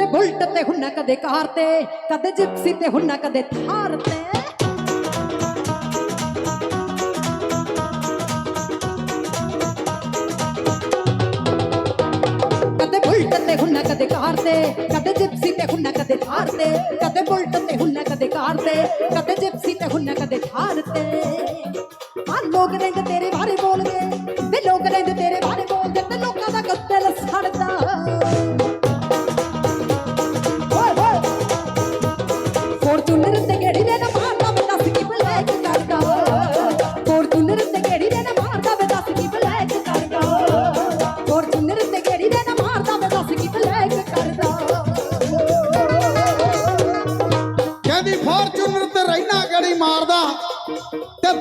ਕਦੇ ਬੁਲਟ ਤੇ ਹੁੰਨਾ ਕਦੇ ਕਾਰ ਤੇ, ਕਦੇ ਜਿਪਸੀ ਤੇ ਹੁੰਨਾ ਕਦੇ ਥਾਰ ਤੇ। ਕਦੇ ਬੁਲਟ ਤੇ ਹੁੰਨਾ ਕਦੇ ਕਾਰ ਤੇ, ਕਦੇ ਜਿਪਸੀ ਤੇ ਹੁੰਨਾ ਕਦੇ ਥਾਰ ਤੇ, ਕਦੇ ਬੁਲਟ ਤੇ ਹੁੰਨਾ ਕਦੇ ਕਾਰ ਤੇ, ਕਦੇ ਜਿਪਸੀ ਤੇ ਹੁੰਨਾ ਕਦੇ ਥਾਰ ਤੇ। ਆ ਲੋਕ ਰਹਿੰਦੇ ਤੇਰੇ ਬਾਰੇ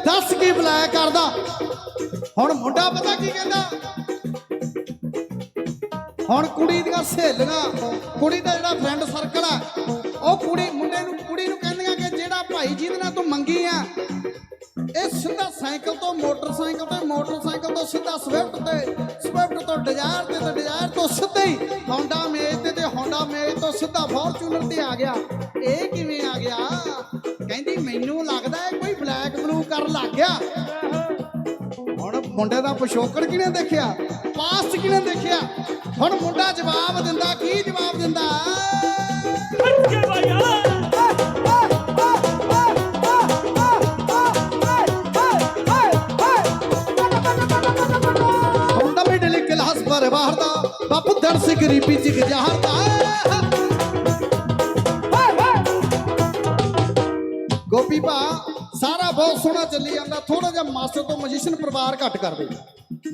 ਦੱਸ ਕੀ ਬੁਲਾਇਆ ਕਰਦਾ? ਹੁਣ ਮੁੰਡਾ ਪਤਾ ਕੀ ਕਹਿੰਦਾ? ਹੁਣ ਕੁੜੀ ਦੀਆਂ ਸਹੇਲੀਆਂ, ਕੁੜੀ ਦਾ ਜਿਹੜਾ ਫਰੈਂਡ ਸਰਕਲ ਆ, ਉਹ ਕੁੜੀ ਮੁੰਡੇ ਨੂੰ, ਕੁੜੀ ਨੂੰ ਕਹਿੰਦੀਆਂ ਕਿ ਜਿਹੜਾ ਭਾਈ ਜਿਹਦੇ ਨਾਲ ਤੂੰ ਮੰਗੀ ਆ, ਇਹ ਸਿੱਧਾ ਸਾਈਕਲ ਤੋਂ, ਮੋਟਰਸਾਈਕਲ ਤੇ, ਮੋਟਰਸਾਈਕਲ ਤੋਂ ਸਿੱਧਾ ਸਵਿਫਟ ਤੇ, ਸਵਿਫਟ ਤੋਂ ਡਿਜ਼ਾਇਰ ਤੇ ਤੇ ਡਿਜ਼ਾਇਰ ਤੋਂ ਸਿੱਧਾ ਹੀ ਹੌਂਡਾ ਮੇਜ ਤੇ ਤੇ ਹੌਂਡਾ ਮੇਜ ਤੋਂ ਸਿੱਧਾ ਫੋਰਚੂਨਰ ਤੇ ਆ ਗਿਆ। ਇਹ ਕਿਵੇਂ ਆ ਗਿਆ? ਕਹਿੰਦੀ, ਮੈਨੂੰ ਲੱਗਦਾ ਕਰਨ ਲੱਗ ਗਿਆ। ਹੁਣ ਮੁੰਡੇ ਦਾ ਪਿਛੋਕੜ ਕਿਹਨੇ ਦੇਖਿਆ? ਪਾਸਟ ਕਿਹਨੇ ਦੇਖਿਆ? ਹੁਣ ਮੁੰਡਾ ਜਵਾਬ ਦਿੰਦਾ, ਕੀ ਜਵਾਬ ਦਿੰਦਾ? ਕੇ ਭਾਈਆ ਹੁੰਦਾ ਦਾ ਬਾਪੂ ਦਰਸ ਗਰੀਬੀ ਚ ਗੁਜ਼ਾਰਦਾ। ਬਹੁਤ ਸੋਹਣਾ ਚੱਲੀ ਜਾਂਦਾ ਥੋੜਾ ਜਿਹਾ ਮਾਸਟਰ ਤੋਂ ਮਜੀਸ਼ੀਅਨ ਪਰਿਵਾਰ ਘੱਟ ਕਰ ਦੇ।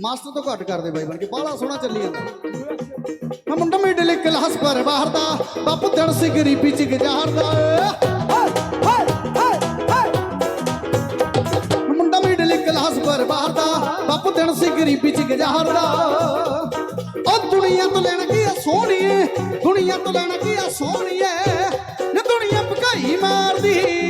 ਮਾਸਟਰ ਤੋਂ ਘੱਟ ਕਰ ਦੇ ਬਾਈ, ਬਣ ਕੇ ਬਾਹਲਾ ਸੋਹਣਾ ਚੱਲੀ ਜਾਂਦਾ। ਹਾਂ ਮੁੰਡਾ ਮਿਡਲ ਕਲਾਸ ਪਰਿਵਾਰ ਦਾ ਬਾਪੂ ਦਰਸ ਗਰੀਬੀ ਚ ਗੁਜ਼ਾਰਦਾ। ਮੁੰਡਾ ਮਿਡਲ ਕਲਾਸ ਪਰਿਵਾਰ ਦਾ ਬਾਪੂ ਦਿਨ ਸੀ ਗਰੀਬੀ ਚ ਗੁਜ਼ਾਰਦਾ। ਉਹ ਦੁਨੀਆ ਤੋਂ ਲੈਣਾ ਕੀ ਆ ਸੋਹਣੀਏ ਦੁਨੀਆ ਤੋਂ ਲੈਣਾ ਕੀ ਆ ਸੋਹਣੀਏ ਨੇ ਦੁਨੀਆ ਭਕਾਈ ਮਾਰਦੀ।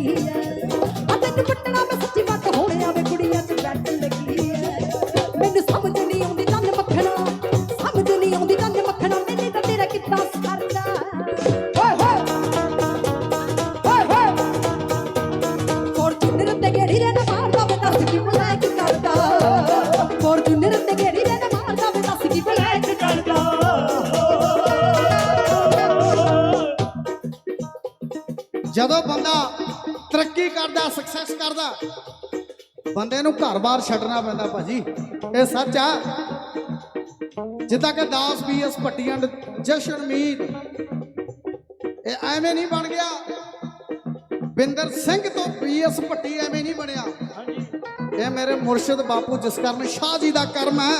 ਲੱਗੀ ਏ ਆ ਤੈਨੂੰ ਪੱਟਣਾ ਮੈਂ ਸੱਚੀ ਪੱਟ ਹੋਣਿਆ ਵੇ ਕੁੜੀਆਂ 'ਚ ਬੈਠ ਲੱਗੀ ਏ ਮੈਨੂੰ ਸਮਝ ਨਹੀਂ ਆਉਂਦੀ ਤਨ ਮੱਖਣਾ, ਸਮਝ ਨਹੀਂ ਆਉਂਦੀ ਤਨ ਮੱਖਣਾ, ਮੈਨੂੰ ਤਾਂ ਤੇਰਾ ਕਿੱਦਾਂ ਸਰਦਾ। ਓਏ ਹੋਏ ਓਏ ਹੋਏ। ਫੋਰਚੂਨਰ ਤੇ ਗੇੜੀ ਦੇ ਨਾ ਮਾਰਦਾ ਵੇ ਦੱਸ ਕੀ ਬਲੈਕ ਕਰਦਾ। ਫੋਰਚੂਨਰ ਤੇ ਗੇੜੀ ਦੇ ਨਾ ਮਾਰਦਾ ਵੇ ਦੱਸ ਕੀ ਬਲੈਕ ਕਰਦਾ। ਜਦੋਂ ਬੰਦਾ ਤਰੱਕੀ ਕਰਦਾ ਸਕਸੈਸ ਕਰਦਾ। ਬੰਦੇ ਨੂੰ ਘਰ-ਬਾਰ ਛੱਡਣਾ ਪੈਂਦਾ ਭਾਜੀ। ਇਹ ਸੱਚ ਆ। ਜਿੱਦਾਂ ਕਿ ਦਾਸ ਪੀਐਸ ਜਸ਼ਨ ਜਸ਼ਨਮੀਤ ਇਹ ਐਵੇਂ ਨਹੀਂ ਬਣ ਗਿਆ। ਬਿੰਦਰ ਸਿੰਘ ਤੋਂ ਪੀਐਸ ਭੱਟੀ ਐਵੇਂ ਨਹੀਂ ਬਣਿਆ। ਇਹ ਮੇਰੇ ਮੁਰਸ਼ਿਦ ਬਾਪੂ ਜਿਸ ਜਸਕਰਨ ਸ਼ਾਹ ਜੀ ਦਾ ਕਰਮ ਹੈ।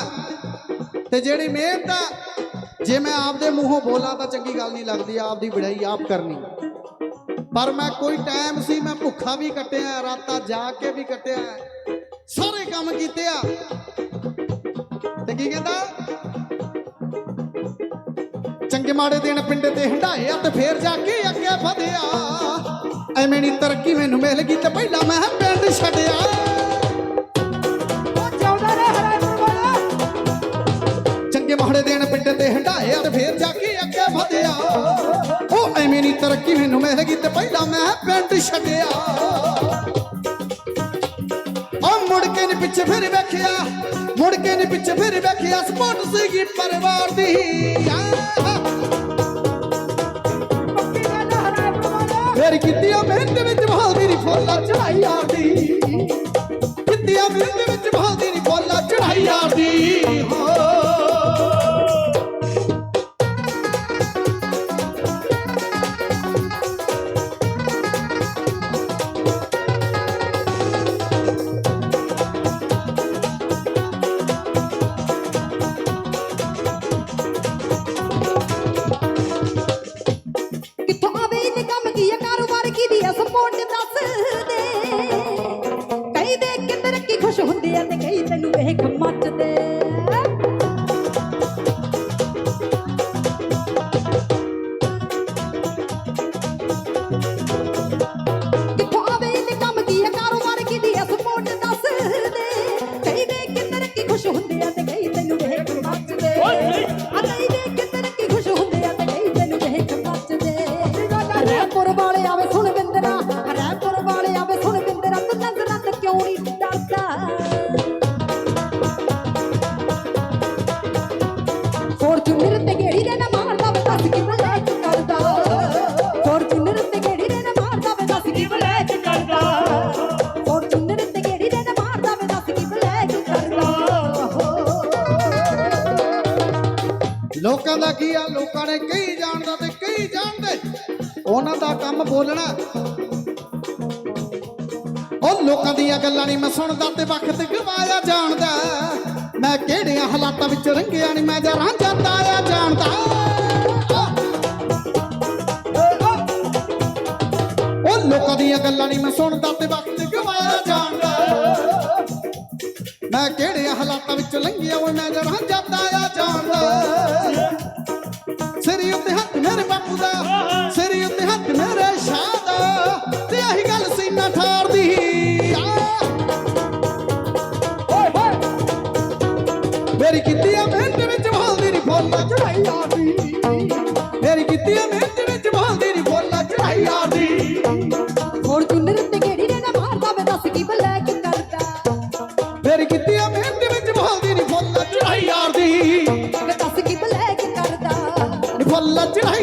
ਤੇ ਜਿਹੜੀ ਮਿਹਨਤ ਆ ਜੇ ਮੈਂ ਆਪਦੇ ਮੂੰਹੋਂ ਬੋਲਾਂ ਤਾਂ ਚੰਗੀ ਗੱਲ ਨਹੀਂ ਲੱਗਦੀ, ਆਪਦੀ ਵਡਿਆਈ ਆਪ ਕਰਨੀ। ਪਰ ਮੈਂ ਕੋਈ ਟਾਈਮ ਸੀ ਮੈਂ ਭੁੱਖਾ ਵੀ ਕੱਟਿਆ ਰਾਤਾਂ ਜਾਗ ਕੇ ਵੀ ਕੱਟਿਆ। ਸਾਰੇ ਕੰਮ ਕੀਤੇ ਆ। ਤੇ ਕੀ ਕਹਿੰਦਾ? ਚੰਗੇ ਮਾੜੇ ਦਿਨ ਪਿੰਡ ਤੇ ਹੰਡਾਏ ਆ ਤੇ ਫੇਰ ਜਾ ਕੇ ਅੱਗੇ ਵਧਿਆ। ਐਵੇਂ ਨਹੀਂ ਤਰੱਕੀ ਮੈਨੂੰ ਮਿਲ ਗਈ ਤੇ ਪਹਿਲਾਂ ਮੈਂ ਪਿੰਡ ਛੱਡਿਆ। ਚੰਗੇ ਮਾੜੇ ਦਿਨ ਪਿੰਡ ਤੇ ਹੰਡਾਏ ਆ ਤੇ ਫੇਰ ਜਾ ਕੇ ਅੱਗੇ ਵਧਿਆ। ਉਹ ਨਹੀਂ ਤਰੱਕੀ ਮੈਨੂੰ ਮਿਲ ਤੇ ਪਹਿਲਾਂ ਮੈਂ ਪਿੰਡ ਛੱਡਿਆ ਉਹ ਮੁੜ ਕੇ ਨੀ ਪਿੱਛੇ ਫਿਰ ਵੇਖਿਆ, ਮੁੜ ਕੇ ਨੀ ਪਿੱਛੇ ਫਿਰ ਵੇਖਿਆ, ਸਪੋਰਟ ਸੀਗੀ ਪਰਿਵਾਰ ਦੀ ਆਹ। ਮੇਰੀ ਕਿੱਤੀਆਂ ਮਿਹਨਤ ਵਿੱਚ ਬਹਾਲਦੀ ਨੀ ਫੁੱਲਾਂ ਚੜਾਈ ਯਾਰ ਦੀ ਕਿੱਤੀਆਂ ਮਿਹਨਤ ਦਾ ਕੀ ਆ ਲੋਕਾਂ ਨੇ ਕਈ ਜਾਣਦਾ ਤੇ ਕਈ ਜਾਣਦੇ ਉਹਨਾਂ ਦਾ ਕੰਮ ਬੋਲਣਾ। ਉਹ ਲੋਕਾਂ ਦੀਆਂ ਗੱਲਾਂ ਨਹੀਂ ਮੈਂ ਸੁਣਦਾ ਤੇ ਵਕਤ ਗਵਾਇਆ ਜਾਣਦਾ। ਮੈਂ ਕਿਹੜਿਆਂ ਹਾਲਾਤਾਂ ਵਿੱਚ ਰੰਗਿਆ ਨਹੀਂ ਮੈਂ ਜਰਾਂ ਜਾਂਦਾ ਆ ਜਾਣਦਾ। ਉਹ ਲੋਕਾਂ ਦੀਆਂ ਗੱਲਾਂ ਨਹੀਂ ਮੈਂ ਸੁਣਦਾ ਤੇ ਵਕਤ ਗਵਾਇਆ ਜਾਣਦਾ। ਮੈਂ ਕਿਹੜੇ ਹਾਲਾਤਾਂ ਵਿੱਚ ਲੰਘਿਆ ਓਏ, ਮੈਂ ਜਰਾਂ ਜਾਂਦਾ ਆ ਜਾਣਦਾ। ਨੀ